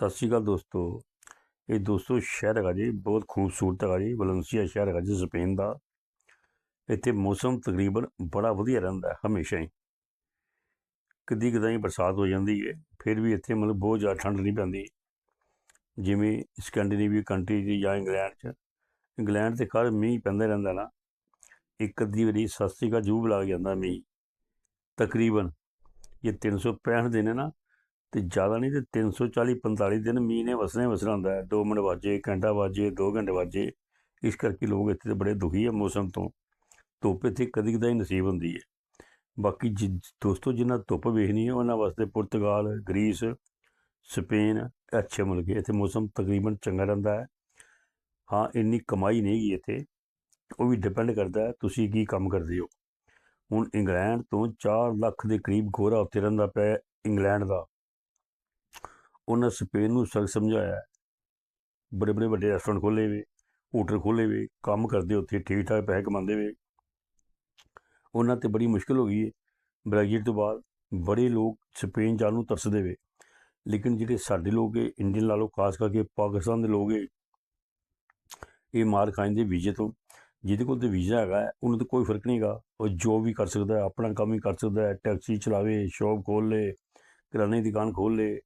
ਸਤਿ ਸ਼੍ਰੀ ਅਕਾਲ ਦੋਸਤੋ। ਇਹ ਦੋਸਤੋ ਸ਼ਹਿਰ ਹੈਗਾ ਜੀ, ਬਹੁਤ ਖੂਬਸੂਰਤ ਹੈਗਾ ਜੀ ਵਲੰਸੀਆ ਸ਼ਹਿਰ ਹੈਗਾ ਜੀ, ਸਪੇਨ ਦਾ। ਇੱਥੇ ਮੌਸਮ ਤਕਰੀਬਨ ਬੜਾ ਵਧੀਆ ਰਹਿੰਦਾ ਹਮੇਸ਼ਾ ਹੀ। ਕਦੀ ਕਦਾਈ ਬਰਸਾਤ ਹੋ ਜਾਂਦੀ ਹੈ ਫਿਰ ਵੀ ਇੱਥੇ ਮਤਲਬ ਬਹੁਤ ਜ਼ਿਆਦਾ ਠੰਡ ਨਹੀਂ ਪੈਂਦੀ। ਜਿਵੇਂ ਸਕੈਂਡੀਨੇਵੀ ਕੰਟਰੀ 'ਚ ਜਾਂ ਇੰਗਲੈਂਡ 'ਚ। ਇੰਗਲੈਂਡ ਤੇ ਖਰ ਮੀਂਹ ਪੈਂਦਾ ਰਹਿੰਦਾ ਨਾ। ਇੱਕ ਅੱਧੀ ਵਾਰੀ ਸਸਤੀ ਕਾ ਜੂਬ ਲੱਗ ਜਾਂਦਾ ਮੀਂਹ। ਤਕਰੀਬਨ ਇਹ 365 ਦਿਨ ਹੈ ਨਾ ਤੇ ਜ਼ਿਆਦਾ ਨਹੀਂ ਤੇ 340 45 ਦਿਨ ਮੀਂਹ ਨੇ ਵਸਣੇ ਵਸਣਾ ਹੁੰਦਾ ਹੈ। 2 ਮਿੰਟ ਵਾਜੇ ਘੰਟਾ ਵਾਜੇ 2 ਘੰਟੇ ਵਾਜੇ। ਇਸ ਕਰਕੇ ਲੋਕ ਇੱਥੇ ਬੜੇ ਦੁਖੀ ਹੈ ਮੌਸਮ ਤੋਂ। ਧੁੱਪ ਇੱਥੇ ਕਦੀ ਕਦਾਈ ਨਸੀਬ ਹੁੰਦੀ ਹੈ। ਬਾਕੀ ਜਿ- ਦੋਸਤੋ ਜਿਨ੍ਹਾਂ ਧੁੱਪ ਵੇਖਣੀ ਹੈ, ਉਹਨਾਂ ਵਾਸਤੇ ਪੁਰਤਗਾਲ, ਗ੍ਰੀਸ, ਸਪੇਨ, ਅੱਛੇ ਮੁਲਕ ਹੈ। ਇੱਥੇ ਮੌਸਮ ਤਕਰੀਬਨ ਚੰਗਾ ਰਹਿੰਦਾ ਹੈ। ਹਾਂ, ਇੰਨੀ ਕਮਾਈ ਨਹੀਂ ਹੈਗੀ ਇੱਥੇ। ਉਹ ਵੀ ਡਿਪੈਂਡ ਕਰਦਾ ਹੈ ਤੁਸੀਂ ਕੀ ਕੰਮ ਕਰਦੇ ਹੋ। ਹੁਣ ਇੰਗਲੈਂਡ ਤੋਂ 4 ਲੱਖ ਦੇ ਕਰੀਬ ਗੋਰਾ ਉੱਥੇ ਰਹਿੰਦਾ ਪਿਆ ਇੰਗਲੈਂਡ ਦਾ। ਉਹਨਾਂ ਸਪੇਨ ਨੂੰ ਸਖਤ ਸਮਝਾਇਆ। ਬੜੇ ਬੜੇ ਵੱਡੇ ਰੈਸਟੋਰੈਂਟ ਖੋਲੇ ਵੇ ਹੋਟਲ ਖੋਲੇ ਵੇ, ਕੰਮ ਕਰਦੇ ਉੱਥੇ ਠੀਕ ਠਾਕ ਪੈਸੇ ਕਮਾਉਂਦੇ ਵੇ। ਉਹਨਾਂ ਤੇ ਬੜੀ ਮੁਸ਼ਕਲ ਹੋ ਗਈ ਹੈ ਬ੍ਰੈਗਜ਼ਿਟ ਤੋਂ ਬਾਅਦ ਬੜੇ ਲੋਕ ਸਪੇਨ ਜਾਣ ਨੂੰ ਤਰਸਦੇ ਵੇ। ਲੇਕਿਨ ਜਿਹੜੇ ਸਾਡੇ ਲੋਕ ਹੈ ਇੰਡੀਅਨ ਲਾ ਲਓ, ਖਾਸ ਕਰਕੇ ਪਾਕਿਸਤਾਨ ਦੇ ਲੋਕ ਹੈ ਇਹ ਮਾਰ ਖਾਂਦੇ ਵੀਜ਼ੇ ਤੋਂ, ਜਿਹਦੇ ਕੋਲ ਤੇ ਵੀਜ਼ਾ ਹੈਗਾ, ਉਹਨੂੰ ਤਾਂ ਕੋਈ ਫ਼ਰਕ ਨਹੀਂਗਾ। ਉਹ ਜੋਬ ਵੀ ਕਰ ਸਕਦਾ ਹੈ ਆਪਣਾ ਕੰਮ ਵੀ ਕਰ ਸਕਦਾ ਹੈ ਟੈਕਸੀ ਚਲਾਵੇ ਸ਼ੌਪ ਖੋਲ ਲੇ, ਕਿਰਾਣੇ ਦੀ ਦੁਕਾਨ ਖੋਲ ਲੇ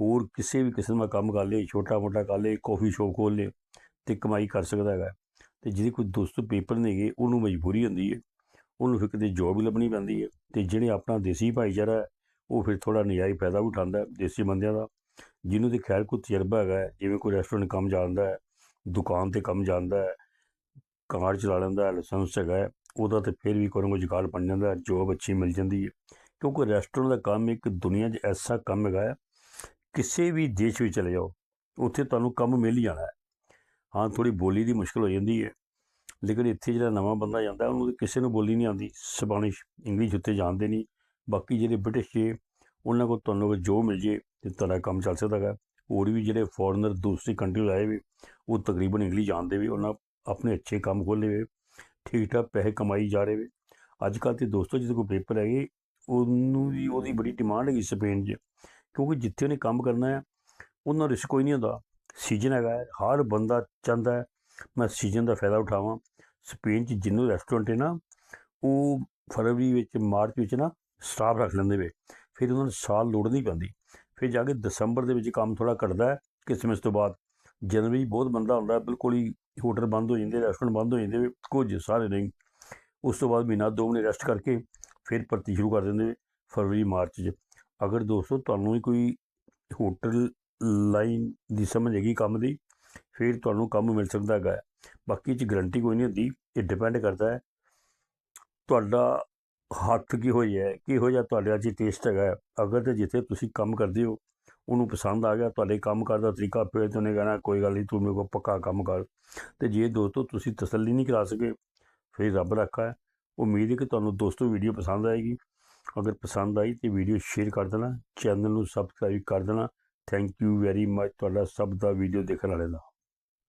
ਹੋਰ ਕਿਸੇ ਵੀ ਕਿਸਮ ਦਾ ਕੰਮ ਕਰ ਲੇ ਛੋਟਾ ਮੋਟਾ ਕਰ ਲੇ ਕਾਫੀ ਸ਼ੋਪ ਖੋਲ ਲੇ ਤੇ ਕਮਾਈ ਕਰ ਸਕਦਾ ਹੈਗਾ। ਤੇ ਜਿਹਦੇ ਕੋਈ ਦੋਸਤ ਪੇਪਰ ਨੇਗੇ ਉਹਨੂੰ ਮਜਬੂਰੀ ਹੁੰਦੀ ਹੈ। ਉਹਨੂੰ ਫਿਰ ਕਿਤੇ ਜੋਬ ਵੀ ਲੱਭਣੀ ਪੈਂਦੀ ਹੈ ਤੇ ਜਿਹੜੇ ਆਪਣਾ ਦੇਸੀ ਭਾਈਚਾਰਾ ਉਹ ਫਿਰ ਥੋੜਾ ਨਜਾਇਜ਼ ਫਾਇਦਾ ਵੀ ਉਠਾਉਂਦਾ ਦੇਸੀ ਬੰਦਿਆਂ ਦਾ। ਜਿਹਨੂੰ ਤੇ ਖੈਰ ਕੋਈ ਤਜਰਬਾ ਹੈਗਾ ਜਿਵੇਂ ਕੋਈ ਰੈਸਟੋਰੈਂਟ ਕੰਮ ਜਾਣਦਾ ਹੈ ਦੁਕਾਨ ਤੇ ਕੰਮ ਜਾਣਦਾ ਹੈ ਕਾਰ ਚਲਾ ਲੈਂਦਾ ਲਾਇਸੈਂਸ ਹੈਗਾ ਹੈ, ਉਹਦਾ ਤੇ ਫਿਰ ਵੀ ਕੋਈ ਕੋਈ ਜੁਗਾੜ ਬਣ ਜਾਂਦਾ ਜੋਬ ਅੱਛੀ ਮਿਲ ਜਾਂਦੀ ਹੈ। ਕਿਉਂਕਿ ਰੈਸਟੋਰੈਂਟ ਦਾ ਕੰਮ ਇੱਕ ਦੁਨੀਆ 'ਚ ਐਸਾ ਕੰਮ ਹੈਗਾ ਹੈ ਕਿਸੇ ਵੀ ਦੇਸ਼ ਵਿੱਚ ਚਲੇ ਜਾਓ, ਉੱਥੇ ਤੁਹਾਨੂੰ ਕੰਮ ਮਿਲ ਹੀ ਜਾਣਾ ਹੈ। ਹਾਂ ਥੋੜੀ ਬੋਲੀ ਦੀ ਮੁਸ਼ਕਲ ਹੋ ਜਾਂਦੀ ਹੈ, ਲੇਕਿਨ ਇੱਥੇ ਜਿਹੜਾ ਨਵਾਂ ਬੰਦਾ ਜਾਂਦਾ, ਉਹਨੂੰ ਕਿਸੇ ਨੂੰ ਬੋਲੀ ਨਹੀਂ ਆਉਂਦੀ, ਸਪੈਨਿਸ਼, ਇੰਗਲਿਸ਼ ਉੱਤੇ ਜਾਣਦੇ ਨਹੀਂ। ਬਾਕੀ ਜਿਹੜੇ ਬ੍ਰਿਟਿਸ਼ ਜੇ, ਉਹਨਾਂ ਕੋਲ ਤੁਹਾਨੂੰ ਅਗਰ ਜੋ ਮਿਲ ਜੇ, ਤੇ ਤੁਹਾਡਾ ਕੰਮ ਚੱਲ ਸਕਦਾ ਹੈਗਾ। ਹੋਰ ਵੀ ਜਿਹੜੇ ਫੋਰਨਰ ਦੂਸਰੀ ਕੰਟਰੀ ਆਏ ਵੀ ਉਹ ਤਕਰੀਬਨ ਇੰਗਲਿਸ਼ ਜਾਣਦੇ ਵੀ, ਉਹਨਾਂ ਆਪਣੇ ਅੱਛੇ ਕੰਮ ਖੋਲ੍ਹੇ ਵੇ ਠੀਕ ਠਾਕ ਪੈਸੇ ਕਮਾਈ ਜਾ ਰਹੇ ਵੇ ਅੱਜ ਕੱਲ੍ਹ ਤੇ ਦੋਸਤੋ, ਜਿਹਦੇ ਕੋਲ ਪੇਪਰ ਹੈਗੇ, ਉਹਨੂੰ ਵੀ ਉਹਦੀ ਬੜੀ ਡਿਮਾਂਡ ਹੈਗੀ ਸਪੇਨ 'ਚ। ਕਿਉਂਕਿ ਜਿੱਥੇ ਉਹਨੇ ਕੰਮ ਕਰਨਾ ਹੈ ਉਹਨਾਂ ਰਿਸਕ ਕੋਈ ਨਹੀਂ ਹੁੰਦਾ। ਸੀਜ਼ਨ ਹੈਗਾ ਹਰ ਬੰਦਾ ਚਾਹੁੰਦਾ ਹੈ, ਮੈਂ ਸੀਜ਼ਨ ਦਾ ਫਾਇਦਾ ਉਠਾਵਾਂ। ਸਪੇਨ 'ਚ ਜਿੰਨੇ ਰੈਸਟੋਰੈਂਟ ਹੈ ਨਾ, ਉਹ ਫਰਵਰੀ ਵਿੱਚ, ਮਾਰਚ ਵਿੱਚ ਨਾ ਸਟਾਫ ਰੱਖ ਲੈਂਦੇ ਵੇ ਫਿਰ ਉਹਨਾਂ ਨੂੰ ਸਾਲ ਲੋੜ ਨਹੀਂ ਪੈਂਦੀ। ਫਿਰ ਜਾ ਕੇ ਦਸੰਬਰ ਦੇ ਵਿੱਚ ਕੰਮ ਥੋੜਾ ਘਟਦਾ ਹੈ ਕ੍ਰਿਸਮਸ ਤੋਂ ਬਾਅਦ। ਜਨਵਰੀ ਬਹੁਤ ਬੰਦਾ ਹੁੰਦਾ ਬਿਲਕੁਲ ਹੀ ਹੋਟਲ ਬੰਦ ਹੋ ਜਾਂਦੇ ਰੈਸਟੋਰੈਂਟ ਬੰਦ ਹੋ ਜਾਂਦੇ ਕੁਝ ਸਾਰੇ ਨਹੀਂ। ਉਸ ਤੋਂ ਬਾਅਦ ਮਹੀਨਾ ਦੋ ਮਹੀਨੇ ਰੈਸਟ ਕਰਕੇ ਫਿਰ ਭਰਤੀ ਸ਼ੁਰੂ ਕਰ ਦਿੰਦੇ ਫਰਵਰੀ ਮਾਰਚ 'ਚ। ਅਗਰ ਦੋਸਤੋ ਤੁਹਾਨੂੰ ਵੀ ਕੋਈ ਹੋਟਲ ਲਾਈਨ ਦੀ ਸਮਝ ਹੈਗੀ ਕੰਮ ਦੀ, ਫਿਰ ਤੁਹਾਨੂੰ ਕੰਮ ਮਿਲ ਸਕਦਾ ਹੈਗਾ ਬਾਕੀ 'ਚ ਗਰੰਟੀ ਕੋਈ ਨਹੀਂ ਹੁੰਦੀ, ਇਹ ਡਿਪੈਂਡ ਕਰਦਾ ਹੈ ਤੁਹਾਡਾ ਹੱਥ ਕਿਹੋ ਜਿਹਾ ਹੈ, ਕਿਹੋ ਜਿਹਾ ਤੁਹਾਡੇ 'ਚ ਟੇਸਟ ਹੈਗਾ ਅਗਰ ਤੇ ਜਿੱਥੇ ਤੁਸੀਂ ਕੰਮ ਕਰਦੇ ਹੋ, ਉਹਨੂੰ ਪਸੰਦ ਆ ਗਿਆ, ਤੁਹਾਡੇ ਕੰਮ ਕਰਦਾ ਤਰੀਕਾ ਫਿਰ ਤੇ ਉਹਨੇ ਕਹਿਣਾ, ਕੋਈ ਗੱਲ ਨਹੀਂ, ਤੂੰ ਮੇਰੇ ਕੋਲ ਪੱਕਾ ਕੰਮ ਕਰ। ਤੇ ਜੇ ਦੋਸਤੋ ਤੁਸੀਂ ਤਸੱਲੀ ਨਹੀਂ ਕਰਾ ਸਕੇ, ਫਿਰ ਰੱਬ ਰੱਖਾ ਉਮੀਦ ਹੈ ਕਿ ਤੁਹਾਨੂੰ ਦੋਸਤੋ ਵੀਡੀਓ ਪਸੰਦ ਆਏਗੀ। ਅਗਰ ਪਸੰਦ ਆਈ ਤੇ ਵੀਡੀਓ ਸ਼ੇਅਰ ਕਰ ਦੇਣਾ ਚੈਨਲ ਨੂੰ ਸਬਸਕ੍ਰਾਈਬ ਕਰ ਦੇਣਾ। ਥੈਂਕ ਯੂ ਵੈਰੀ ਮਚ ਤੁਹਾਡਾ ਸਭ ਦਾ ਵੀਡੀਓ ਦੇਖਣ ਵਾਲੇ ਦਾ।